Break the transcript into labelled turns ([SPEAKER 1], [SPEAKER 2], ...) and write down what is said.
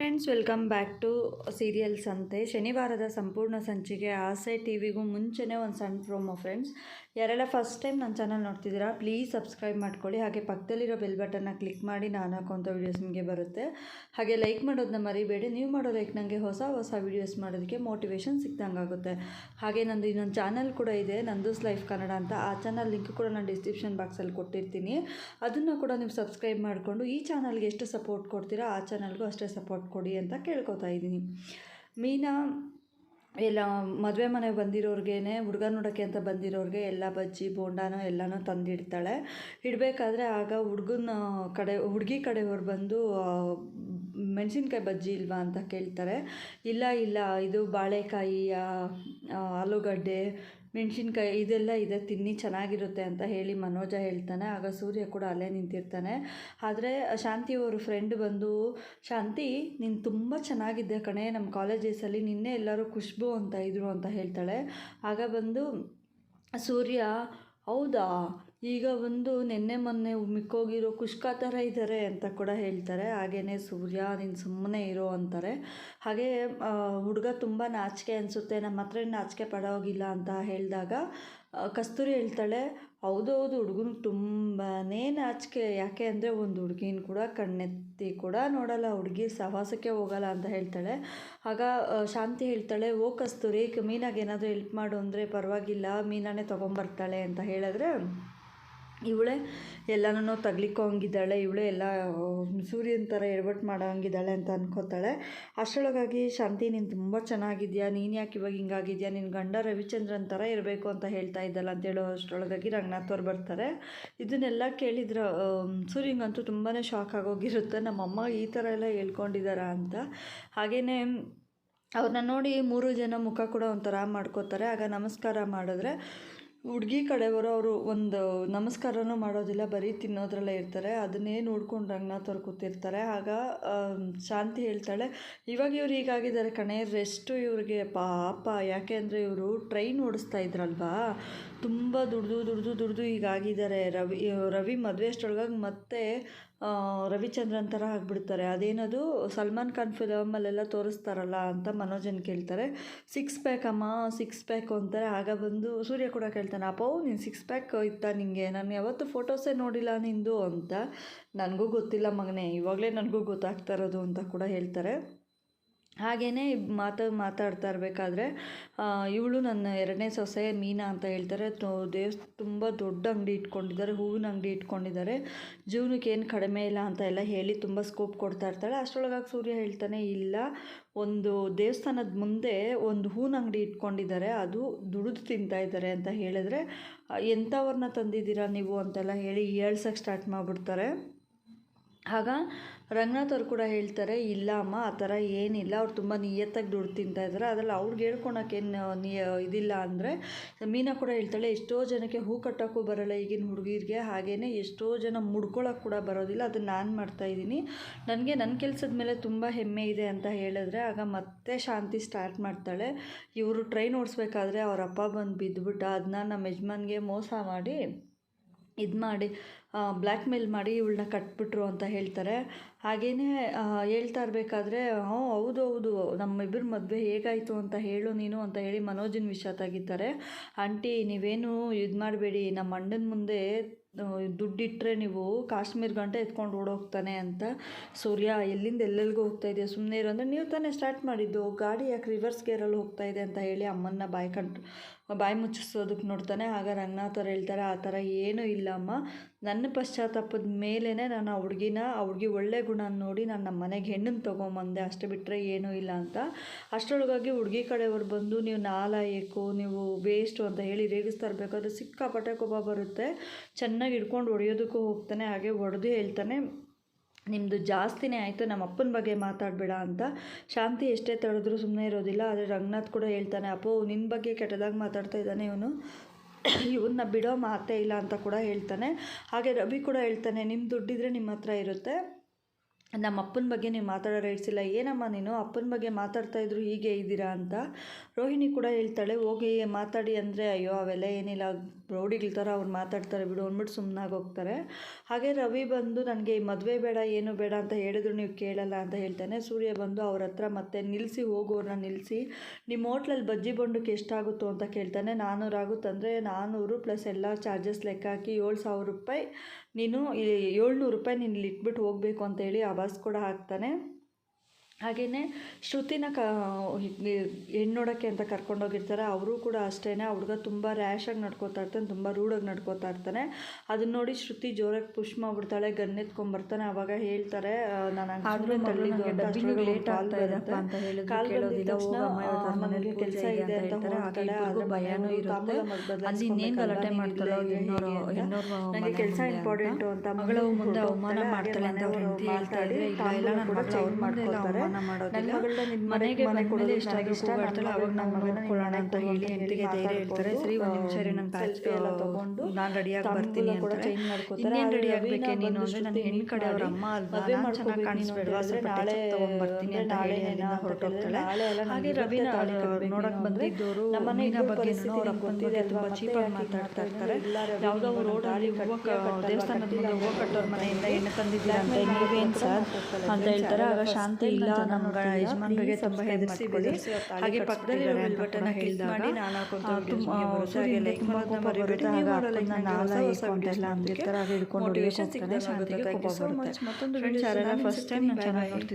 [SPEAKER 1] Friends welcome back to serials ಅಂತೆ ಶನಿವಾರದ ಸಂಪೂರ್ಣ ಸಂಚಿಕೆ ಆಸೆ ಟಿವಿಗೂ ಮುಂಚೆನೇ ಒಂದು ಸಣ್ಣ ಪ್ರೋಮೋ ಫ್ರೆಂಡ್ಸ್ ಯಾರೆಲ್ಲ ಫಸ್ಟ್ ಟೈಮ್ ನನ್ನ ಚಾನಲ್ ನೋಡ್ತಿದ್ದೀರಾ ಪ್ಲೀಸ್ ಸಬ್ಸ್ಕ್ರೈಬ್ ಮಾಡ್ಕೊಳ್ಳಿ. ಹಾಗೆ ಪಕ್ಕದಲ್ಲಿರೋ ಬೆಲ್ ಬಟನ್ನ ಕ್ಲಿಕ್ ಮಾಡಿ ನಾನು ಹಾಕೋಂಥ ವೀಡಿಯೋಸ್ ನಿಮಗೆ ಬರುತ್ತೆ. ಹಾಗೆ ಲೈಕ್ ಮಾಡೋದನ್ನ ಮರಿಬೇಡಿ. ನೀವು ಮಾಡೋ ಲೈಕ್ ನನಗೆ ಹೊಸ ಹೊಸ ವೀಡಿಯೋಸ್ ಮಾಡೋದಕ್ಕೆ ಮೋಟಿವೇಶನ್ ಸಿಕ್ದಂಗೆ ಆಗುತ್ತೆ. ಹಾಗೆ ನಂದು ಇನ್ನೊಂದು ಚಾನಲ್ ಕೂಡ ಇದೆ, ನಂದೂಸ್ ಲೈಫ್ ಕನ್ನಡ ಅಂತ. ಆ ಚಾನಲ್ ಲಿಂಕ್ ಕೂಡ ನಾನು ಡಿಸ್ಕ್ರಿಪ್ಷನ್ ಬಾಕ್ಸಲ್ಲಿ ಕೊಟ್ಟಿರ್ತೀನಿ. ಅದನ್ನು ಕೂಡ ನೀವು ಸಬ್ಸ್ಕ್ರೈಬ್ ಮಾಡಿಕೊಂಡು ಈ ಚಾನಲ್ಗೆ ಎಷ್ಟು ಸಪೋರ್ಟ್ ಕೊಡ್ತೀರಾ, ಆ ಚಾನಲ್ಗೂ ಅಷ್ಟೇ ಸಪೋರ್ಟ್ ಕೊಡಿ ಅಂತ ಕೇಳ್ಕೊತಾ ಇದ್ದೀನಿ. ಮೀನಾ ಎಲ್ಲ ಮದುವೆ ಮನೆಗೆ ಬಂದಿರೋರ್ಗೇನೆ ಹುಡುಗ ನೋಡೋಕ್ಕೆ ಅಂತ ಬಂದಿರೋರಿಗೆ ಎಲ್ಲ ಬಜ್ಜಿ ಬೋಂಡಾನೋ ಎಲ್ಲನೂ ತಂದಿಡ್ತಾಳೆ. ಇಡಬೇಕಾದ್ರೆ ಆಗ ಹುಡುಗನ ಕಡೆ ಹುಡುಗಿ ಕಡೆಯವ್ರು ಬಂದು ಮೆಣಸಿನ್ಕಾಯಿ ಬಜ್ಜಿ ಇಲ್ವಾ ಅಂತ ಕೇಳ್ತಾರೆ. ಇಲ್ಲ ಇಲ್ಲ ಇದು ಬಾಳೆಕಾಯಿ ಆ, ಆ, ಆಲೂಗಡ್ಡೆ ಮೆಣಸಿನ್ಕಾಯಿ ಇದೆಲ್ಲ ಇದೆ, ತಿನ್ನಿ, ಚೆನ್ನಾಗಿರುತ್ತೆ ಅಂತ ಹೇಳಿ ಮನೋಜ ಹೇಳ್ತಾನೆ. ಆಗ ಸೂರ್ಯ ಕೂಡ ಅಲ್ಲೇ ನಿಂತಿರ್ತಾನೆ. ಆದರೆ ಶಾಂತಿ ಅವರು ಫ್ರೆಂಡ್ ಬಂದು, ಶಾಂತಿ, ನೀನು ತುಂಬ ಚೆನ್ನಾಗಿದ್ದೆ ಕಣೆ ನಮ್ಮ ಕಾಲೇಜಸಲ್ಲಿ ನಿನ್ನೆ ಎಲ್ಲರೂ ಖುಷ್ಬು ಅಂತ ಇದ್ರು ಅಂತ ಹೇಳ್ತಾಳೆ. ಆಗ ಬಂದು, ಸೂರ್ಯ ಹೌದಾ? ಈಗ ಒಂದು ನಿನ್ನೆ ಮೊನ್ನೆ ಮಿಕ್ಕೋಗಿರೋ ಖುಷ್ಕ ಥರ ಇದ್ದಾರೆ ಅಂತ ಕೂಡ ಹೇಳ್ತಾರೆ. ಹಾಗೇ ಸೂರ್ಯ ನೀನು ಸುಮ್ಮನೆ ಇರೋ ಅಂತಾರೆ. ಹಾಗೆ ಹುಡುಗ ತುಂಬ ನಾಚಿಕೆ ಅನಿಸುತ್ತೆ. ನಮ್ಮ ಹತ್ರ ನಾಚಿಕೆ ಪಡೋಗಿಲ್ಲ ಅಂತ ಹೇಳಿದಾಗ ಕಸ್ತೂರಿ ಹೇಳ್ತಾಳೆ ಹೌದೌದು ಹೌದು ಹುಡುಗನಿಗೆ ತುಂಬಾ ನಾಚಿಕೆ. ಯಾಕೆ ಅಂದರೆ ಒಂದು ಹುಡುಗಿನ ಕೂಡ ಕಣ್ಣೆತ್ತಿ ಕೂಡ ನೋಡಲ್ಲ, ಹುಡುಗಿ ಸಹವಾಸಕ್ಕೆ ಹೋಗಲ್ಲ ಅಂತ ಹೇಳ್ತಾಳೆ. ಆಗ ಶಾಂತಿ ಹೇಳ್ತಾಳೆ, ಓ ಕಸ್ತೂರಿ, ಮೀನಾಗೆ ಏನಾದರೂ ಹೆಲ್ಪ್ ಮಾಡು ಅಂದರೆ ಪರವಾಗಿಲ್ಲ, ಮೀನಾನೇ ತೊಗೊಂಬರ್ತಾಳೆ ಅಂತ ಹೇಳಿದ್ರೆ ಇವಳೇ ಎಲ್ಲನೂ ತಗ್ಲಿಕ್ಕೋಂಗಿದ್ದಾಳೆ ಇವಳೇ ಎಲ್ಲ ಸೂರ್ಯನ ಥರ ಎಡವಟ್ಟು ಮಾಡೋ ಹಂಗಿದ್ದಾಳೆ ಅಂತ ಅನ್ಕೋತಾಳೆ. ಅಷ್ಟರೊಳಗಾಗಿ ಶಾಂತಿ, ನೀನು ತುಂಬ ಚೆನ್ನಾಗಿದ್ಯಾ, ನೀನು ಯಾಕೆ ಇವಾಗ ಹಿಂಗಾಗಿದ್ಯಾ ನಿನ್ನ ಗಂಡ ರವಿಚಂದ್ರನ್ ಥರ ಇರಬೇಕು ಅಂತ ಹೇಳ್ತಾ ಇದ್ದಲ್ಲ ಅಂತ ಹೇಳೋ ಅಷ್ಟರೊಳಗಾಗಿ ರಂಗನಾಥ್ ಅವ್ರು ಬರ್ತಾರೆ. ಇದನ್ನೆಲ್ಲ ಕೇಳಿದ್ರೆ ಸೂರ್ಯಂಗಂತೂ ತುಂಬಾ ಶಾಕ್ ಆಗೋಗಿರುತ್ತೆ. ನಮ್ಮಮ್ಮ ಈ ಥರ ಎಲ್ಲ ಹೇಳ್ಕೊಂಡಿದ್ದಾರಾ ಅಂತ. ಹಾಗೆಯೇ ಅವ್ರನ್ನ ನೋಡಿ ಮೂರು ಜನ ಮುಖ ಕೂಡ ಒಂಥರ ಮಾಡ್ಕೋತಾರೆ. ಆಗ ನಮಸ್ಕಾರ ಮಾಡಿದ್ರೆ ಹುಡುಗಿ ಕಡೆಯವರು ಅವರು ಒಂದು ನಮಸ್ಕಾರನೂ ಮಾಡೋದಿಲ್ಲ, ಬರೀ ತಿನ್ನೋದ್ರಲ್ಲೇ ಇರ್ತಾರೆ. ಅದನ್ನೇ ನೋಡ್ಕೊಂಡು ರಂಗನಾಥ್ ಅವ್ರು ಕೂತಿರ್ತಾರೆ. ಆಗ ಶಾಂತಿ ಹೇಳ್ತಾಳೆ, ಇವಾಗ ಇವ್ರು ಹೀಗಾಗಿದ್ದಾರೆ ಕಣೆ ರೆಸ್ಟು ಇವ್ರಿಗೆ ಪಾಪ. ಯಾಕೆ ಅಂದರೆ ಇವರು ಟ್ರೈನ್ ಓಡಿಸ್ತಾ ಇದ್ರಲ್ವಾ? ತುಂಬ ದುಡ್ದು ದುಡ್ದು ದುಡ್ದು ಹೀಗಾಗಿದ್ದಾರೆ. ರವಿ ರವಿ ಮದುವೆ ಅಷ್ಟೊಳಗಾಗಿ ಮತ್ತೆ ರವಿಚಂದ್ರನ್ ಥರ ಆಗಿಬಿಡ್ತಾರೆ. ಅದೇನದು? ಸಲ್ಮಾನ್ ಖಾನ್ ಫಿಲಮಲ್ಲೆಲ್ಲ ತೋರಿಸ್ತಾರಲ್ಲ ಅಂತ ಮನೋಜನ್ ಕೇಳ್ತಾರೆ. ಸಿಕ್ಸ್ ಪ್ಯಾಕ್ ಅಮ್ಮ, ಸಿಕ್ಸ್ ಪ್ಯಾಕ್ ಅಂತಾರೆ. ಆಗ ಬಂದು ಸೂರ್ಯ ಕೂಡ ಕೇಳ್ತಾನೆ ಅಪ್ಪೋ, ನೀನು ಸಿಕ್ಸ್ ಪ್ಯಾಕ್ ಇತ್ತಾ ನಿನಗೆ ನಾನು ಯಾವತ್ತೂ ಫೋಟೋಸೇ ನೋಡಿಲ್ಲ ನಿಂದು ಅಂತ. ನನಗೂ ಗೊತ್ತಿಲ್ಲ ಮಗನೇ, ಇವಾಗಲೇ ನನಗೂ ಗೊತ್ತಾಗ್ತಾ ಇರೋದು ಅಂತ ಕೂಡ ಹೇಳ್ತಾರೆ. ಹಾಗೆಯೇ ಮಾತು ಮಾತಾಡ್ತಾ ಇರಬೇಕಾದ್ರೆ ಇವಳು ನನ್ನ ಎರಡನೇ ಸೊಸೆ ಮೀನಾ ಅಂತ ಹೇಳ್ತಾರೆ. ದೇವ್ಸ್ ತುಂಬ ದೊಡ್ಡ ಅಂಗಡಿ ಇಟ್ಕೊಂಡಿದ್ದಾರೆ, ಹೂವಿನ ಅಂಗಡಿ ಇಟ್ಕೊಂಡಿದ್ದಾರೆ. ಜೀವನಕ್ಕೆ ಏನು ಕಡಿಮೆ ಇಲ್ಲ ಅಂತ ಎಲ್ಲ ಹೇಳಿ ತುಂಬ ಸ್ಕೋಪ್ ಕೊಡ್ತಾ ಇರ್ತಾಳೆ. ಅಷ್ಟರೊಳಗಾಗಿ ಸೂರ್ಯ ಹೇಳ್ತಾನೆ, ಇಲ್ಲ, ಒಂದು ದೇವಸ್ಥಾನದ ಮುಂದೆ ಒಂದು ಹೂವಿನ ಅಂಗಡಿ ಇಟ್ಕೊಂಡಿದ್ದಾರೆ, ಅದು ದುಡಿದು ತಿಂತಾ ಇದ್ದಾರೆ ಅಂತ ಹೇಳಿದ್ರೆ ಎಂಥವ್ರನ್ನ ತಂದಿದ್ದೀರಾ ನೀವು ಅಂತೆಲ್ಲ ಹೇಳಿ ಹೇಳ್ಸಕ್ಕೆ ಸ್ಟಾರ್ಟ್ ಮಾಡಿಬಿಡ್ತಾರೆ. ಆಗ ರಂಗನಾಥ್ ಅವ್ರು ಕೂಡ ಹೇಳ್ತಾರೆ, ಇಲ್ಲ ಅಮ್ಮ, ಆ ಥರ ಏನಿಲ್ಲ, ಅವ್ರು ತುಂಬ ನಿಯತ್ತಾಗಿ ದುಡ್ಡು ತಿಂತಾ ಇದ್ದಾರೆ. ಅದ್ರಲ್ಲಿ ಅವ್ರಿಗೆ ಹೇಳ್ಕೊಳಕ್ಕೇನು ನಿಯ ಇದಿಲ್ಲ ಅಂದರೆ ಮೀನಾ ಕೂಡ ಹೇಳ್ತಾಳೆ, ಎಷ್ಟೋ ಜನಕ್ಕೆ ಹೂ ಕಟ್ಟೋಕ್ಕೂ ಬರಲ್ಲ ಈಗಿನ ಹುಡುಗಿರಿಗೆ ಹಾಗೆಯೇ ಎಷ್ಟೋ ಜನ ಮುಡ್ಕೊಳಕ್ಕೆ ಕೂಡ ಬರೋದಿಲ್ಲ, ಅದನ್ನು ನಾನು ಮಾಡ್ತಾಯಿದ್ದೀನಿ ನನಗೆ ನನ್ನ ಕೆಲಸದ ಮೇಲೆ ತುಂಬ ಹೆಮ್ಮೆ ಇದೆ ಅಂತ ಹೇಳಿದ್ರೆ, ಆಗ ಮತ್ತೆ ಶಾಂತಿ ಸ್ಟಾರ್ಟ್ ಮಾಡ್ತಾಳೆ. ಇವರು ಟ್ರೈನ್ ಓಡಿಸ್ಬೇಕಾದ್ರೆ ಅವ್ರ ಅಪ್ಪ ಬಂದು ಬಿದ್ದುಬಿಟ್ಟ ಅದನ್ನ ನಮ್ಮ ಯಜಮಾನ್ಗೆ ಮೋಸ ಮಾಡಿ ಇದು ಮಾಡಿ ಬ್ಲ್ಯಾಕ್ ಮೇಲ್ ಮಾಡಿ ಇವಳನ್ನ ಕಟ್ಬಿಟ್ರು ಅಂತ ಹೇಳ್ತಾರೆ. ಹಾಗೆಯೇ ಹೇಳ್ತಾ ಇರಬೇಕಾದ್ರೆ, ಹ್ಞೂ, ಹೌದು ಹೌದು ನಮ್ಮಿಬ್ಬರ ಮದುವೆ ಹೇಗಾಯಿತು ಅಂತ ಹೇಳು ನೀನು ಅಂತ ಹೇಳಿ ಮನೋಜನ್ ವಿಷಯ ತೆಗಿತಾರೆ. ಆಂಟಿ, ನೀವೇನು ಇದು ಮಾಡಬೇಡಿ ನಮ್ಮ ಅಣ್ಣನ ಮುಂದೆ ದುಡ್ಡಿಟ್ಟರೆ ನೀವು ಕಾಶ್ಮೀರ್ ಗಂಟೆ ಎತ್ಕೊಂಡು ಓಡೋಗ್ತಾನೆ ಅಂತ ಸೂರ್ಯ ಎಲ್ಲಿಂದ ಎಲ್ಲೆಲ್ಲಿಗೂ ಹೋಗ್ತಾ ಇದೆಯಾ? ಸುಮ್ಮನೆ ಇರೋ ಅಂದರೆ ನೀವು ತಾನೇ ಸ್ಟಾರ್ಟ್ ಮಾಡಿದ್ದು. ಗಾಡಿ ಯಾಕೆ ರಿವರ್ಸ್ ಗೇರಲ್ಲಿ ಹೋಗ್ತಾ ಇದೆ ಅಂತ ಹೇಳಿ ಅಮ್ಮನ್ನ ಬಾಯಿ ಕಂಡು ಬಾಯಿ ಮುಚ್ಚಿಸೋದಕ್ಕೆ ನೋಡ್ತಾನೆ. ಆಗ ರಂಗನಾಥ್ ಅವ್ರು ಹೇಳ್ತಾರೆ, ಆ ಥರ ಏನೂ ಇಲ್ಲ ಅಮ್ಮ ನನ್ನ ಪಶ್ಚಾತ್ತಾಪದ ಮೇಲೇ ನಾನು ಆ ಹುಡುಗಿನ, ಆ ಹುಡುಗಿ ಒಳ್ಳೆ ಗುಣ ನೋಡಿ ನಾನು ನಮ್ಮ ಮನೆಗೆ ಹೆಣ್ಣನ್ನು ತೊಗೊಂಬಂದೆ. ಅಷ್ಟು ಬಿಟ್ಟರೆ ಏನೂ ಇಲ್ಲ ಅಂತ. ಅಷ್ಟರೊಳಗಾಗಿ ಹುಡುಗಿ ಕಡೆಯವರು ಬಂದು, ನೀವು ನಾಲಾಯಕು, ನೀವು ವೇಸ್ಟು ಅಂತ ಹೇಳಿ ರೇಗಿಸ್ತಾ ಇರಬೇಕಾದ್ರೆ ಸಿಕ್ಕಾಪಟ್ಟೆ ಕೋಪ ಬರುತ್ತೆ. ಚೆನ್ನಾಗಿ ಹಿಡ್ಕೊಂಡು ಹೊಡೆಯೋದಕ್ಕೂ ಹೋಗ್ತಾನೆ, ಹಾಗೆ ಹೊಡೆದು ಹೇಳ್ತಾನೆ ನಿಮ್ಮದು ಜಾಸ್ತಿನೇ ಆಯಿತು, ನಮ್ಮ ಅಪ್ಪನ ಬಗ್ಗೆ ಮಾತಾಡಬೇಡ ಅಂತ. ಶಾಂತಿ ಎಷ್ಟೇ ತಡೆದ್ರೂ ಸುಮ್ಮನೆ ಇರೋದಿಲ್ಲ, ಆದರೆ ರಂಗನಾಥ್ ಕೂಡ ಹೇಳ್ತಾನೆ, ಅಪ್ಪೋ ನಿನ್ನ ಬಗ್ಗೆ ಕೆಟ್ಟದಾಗಿ ಮಾತಾಡ್ತಾ ಇದ್ದಾನೆ ಇವನು. ಇವನ್ನ ಬಿಡೋ ಮಾತೇ ಇಲ್ಲ ಅಂತ ಕೂಡ ಹೇಳ್ತಾನೆ. ಹಾಗೆ ರವಿ ಕೂಡ ಹೇಳ್ತಾನೆ ನಿಮ್ಮ ದುಡ್ಡಿದ್ರೆ ನಿಮ್ಮ ಹತ್ರ ಇರುತ್ತೆ. ನಮ್ಮ ಅಪ್ಪನ ಬಗ್ಗೆ ನೀವು ಮಾತಾಡೋ ರೈಟ್ಸ್ ಏನಮ್ಮ ನೀನು? ಅಪ್ಪನ ಬಗ್ಗೆ ಮಾತಾಡ್ತಾ ಇದ್ರು ಹೀಗೆ ಇದ್ದೀರಾ ಅಂತ. ರೋಹಿಣಿ ಕೂಡ ಹೇಳ್ತಾಳೆ, ಹೋಗಿ ಮಾತಾಡಿ ಅಂದರೆ ಅಯ್ಯೋ, ಅವೆಲ್ಲ ಏನಿಲ್ಲ. ರೌಡಿಗಳ ಥರ ಅವ್ರು ಮಾತಾಡ್ತಾರೆ ಬಿಡು ಅಂದ್ಬಿಟ್ಟು ಸುಮ್ಮನಾಗಿ ಹೋಗ್ತಾರೆ. ಹಾಗೆ ರವಿ ಬಂದು ನನಗೆ ಮದುವೆ ಬೇಡ, ಏನು ಬೇಡ ಅಂತ ಹೇಳಿದ್ರು ನೀವು ಕೇಳಲ್ಲ ಅಂತ ಹೇಳ್ತಾನೆ. ಸೂರ್ಯ ಬಂದು ಅವ್ರ ಹತ್ರ ಮತ್ತೆ ನಿಲ್ಲಿಸಿ ಹೋಗೋರನ್ನ ನಿಲ್ಲಿಸಿ ನಿಮ್ಮ ಹೋಟ್ಲಲ್ಲಿ ಬಜ್ಜಿ ಬಂಡಕ್ಕೆ ಎಷ್ಟಾಗುತ್ತೋ ಅಂತ ಕೇಳ್ತಾನೆ. ನಾನ್ನೂರು ಆಗುತ್ತಂದರೆ ನಾನ್ನೂರು ಪ್ಲಸ್ ಎಲ್ಲ ಚಾರ್ಜಸ್ ಲೆಕ್ಕ ಹಾಕಿ ಏಳು ಸಾವಿರ ರೂಪಾಯಿ ನೀನು ಏಳ್ನೂರು ರೂಪಾಯಿ ನೀನು ಇಟ್ಬಿಟ್ಟು ಹೋಗಬೇಕು ಅಂತೇಳಿ ಆವಾಸ್ ಕೂಡ ಹಾಕ್ತಾನೆ. ಹಾಗೆಯೇ ಶ್ರುತಿನ ಕ ಹೆಣ್ಣು ನೋಡೋಕ್ಕೆ ಅಂತ ಕರ್ಕೊಂಡೋಗಿರ್ತಾರೆ. ಅವರು ಕೂಡ ಅಷ್ಟೇ ಆ ಹುಡುಗ ತುಂಬ ರ್ಯಾಶಾಗಿ ನಡ್ಕೋತಾ ಇರ್ತಾನೆ ತುಂಬ ರೂಢಾಗಿ ನಡ್ಕೋತಾ ಇರ್ತಾನೆ. ಅದನ್ನ ನೋಡಿ ಶ್ರುತಿ ಜೋರಾಗಿ ಪುಷ್ ಮಾಡಿಬಿಡ್ತಾಳೆ ಗನ್ ಎತ್ಕೊಂಡ್ಬರ್ತಾನೆ ಅವಾಗ ಹೇಳ್ತಾರೆ ನಾನು ಕೆಲಸ ಇದೆ ಅಂತ
[SPEAKER 2] ಹೇಳ್ತಾರೆ ಭಯನೂ ಇರುತ್ತೆ. ಅಲ್ಲಿ ಇನ್ನೇನು ಗಲಾಟೆ ಮಾಡ್ತಾಳೋ ಹೆಣ್ಣೋರು ಹೆಣ್ಣೋರು
[SPEAKER 1] ನನಗೆ ಕೆಲಸ ಇಂಪಾರ್ಟೆಂಟು ಅಂತ.
[SPEAKER 2] ಮಗಳು ಮುಂದೆ ಅವಮಾನ ಮಾಡ್ತಾಳೆ ಅಂತ ಹೇಳ್ತಾ ಇದ್ರೆ ಇಲ್ಲ ಇಲ್ಲ ನನ್ನ ಮಗಳು ಮಾಡೋದಿಲ್ಲ. ಮನೆಗೆ ಎಷ್ಟಾದ್ರೂ ಕೂಗಾಡ್ತಾಳೆ ಅವಾಗ ನಾನು ನೋಡ್ಕೊಳ್ಳೋಣ ಅಂತ ಹೇಳಿ ಹೆಂಡತಿಗೆ ಧೈರ್ಯ ಹೇಳ್ತಾರೆ ಸರಿ ಒಂದು ನಿಮಿಷ ರೀ ನಂಗೆ
[SPEAKER 1] ಸೆಲ್ಫಿ ಎಲ್ಲ ತಗೊಂಡು
[SPEAKER 2] ನಾನು ರೆಡಿಯಾಗಿ ಬರ್ತೀನಿ
[SPEAKER 1] ಕೂಡ
[SPEAKER 2] ಇನ್ನೇನು ರೆಡಿ ಆಗಬೇಕೆ ನೀನು
[SPEAKER 1] ಬಂದು
[SPEAKER 2] ಅಂದರೆ ನನ್ನ ಹೆಣ್ಣು ಕಡೆ ಅವ್ರ ಅಮ್ಮ ಅಲ್ವಾ? ನಾನು ಚೆನ್ನಾಗಿ
[SPEAKER 1] ಮಾಡ್ಕೊಬೇಕು
[SPEAKER 2] ಕಾಣಿಸ್ಬೇಡ್ವಾ?
[SPEAKER 1] ನೀನು
[SPEAKER 2] ಸ್ವಲ್ಪ
[SPEAKER 1] ನಾಳೆ
[SPEAKER 2] ಟಚ್ ತೊಗೊಂಡ್ಬರ್ತೀನಿ ಅಂತ ಹೇಳಿ
[SPEAKER 1] ಏನೋ
[SPEAKER 2] ಅಲ್ಲಿಂದ ಹೊರಟೋಗ್ತಾಳೆ. ಹಾಗೆ
[SPEAKER 1] ನನ್ಗೆ
[SPEAKER 2] ರವಿನ
[SPEAKER 1] ತಾಳಿ ಕಟ್ಬೇಕು
[SPEAKER 2] ನೋಡಕ್
[SPEAKER 1] ನೀನು
[SPEAKER 2] ಬಂದಿದ್ದವರು
[SPEAKER 1] ಅಂದ್ರೆ ನಮ್ಮನೆ
[SPEAKER 2] ಮೀನಾ
[SPEAKER 1] ಇಬ್ಬರ
[SPEAKER 2] ಬಗ್ಗೆ
[SPEAKER 1] ಪರಿಸ್ಥಿತಿ
[SPEAKER 2] ಅವ್ರ ಅಪ್ಪನ ಬಗ್ಗೆ ತುಂಬ ಚೀಪಾಗಿ ಮಾತಾಡ್ತಾ ಇರ್ತಾರೆ. ಯಾವುದೋ ರೋಡಲ್ಲಿ ಹೂವು ದೇವಸ್ಥಾನದ ಮುಂದೆ ಹೂವು ಕಟ್ಟೋರ್ ಮನೆಯಿಂದ ಎಣ್ಣೆ ತಂದಿದ್ದೀರಾ ಅಂತ ನೀವೇನು ಸರ್ ಅಂತ ಹೇಳ್ತಾರೆ ಆಗ ಶಾಂತಿ ಇಲ್ಲ ನಮ್ಮ ಯಜಮಾನರಿಗೆ ತುಂಬ
[SPEAKER 1] ಹಾಗೆ ಪಕ್ಕದಲ್ಲಿ ಬೆಲ್ ಬಟನ್ ಕ್ಲಿಕ್ ಮಾಡಿ ನಾನು ಹಾಕೊಂತ
[SPEAKER 2] ತುಂಬ
[SPEAKER 1] ಬರುತ್ತೆ. ಹಾಗೆ
[SPEAKER 2] ಕೋಪ. ಬರುತ್ತೆ.
[SPEAKER 1] ನೀವು
[SPEAKER 2] ಅಂದಿರ್ತಾರೆ ಹಿಡ್ಕೊಂಡು
[SPEAKER 1] motivation
[SPEAKER 2] ಹೋಗ್ತಾನೆ
[SPEAKER 1] ಸಿಗ್ದಂಗೆ
[SPEAKER 2] ಶಾಂತಿಗೆ. ಕೋಪ ಬರುತ್ತೆ. ಫ್ರೆಂಡ್ಸ್ ಯಾರೆಲ್ಲ ಫಸ್ಟ್ ಟೈಮ್ ನಾನು
[SPEAKER 1] ಚೆನ್ನಾಗಿ.
[SPEAKER 2] ನೋಡ್ತಿದ್ದೀರಾ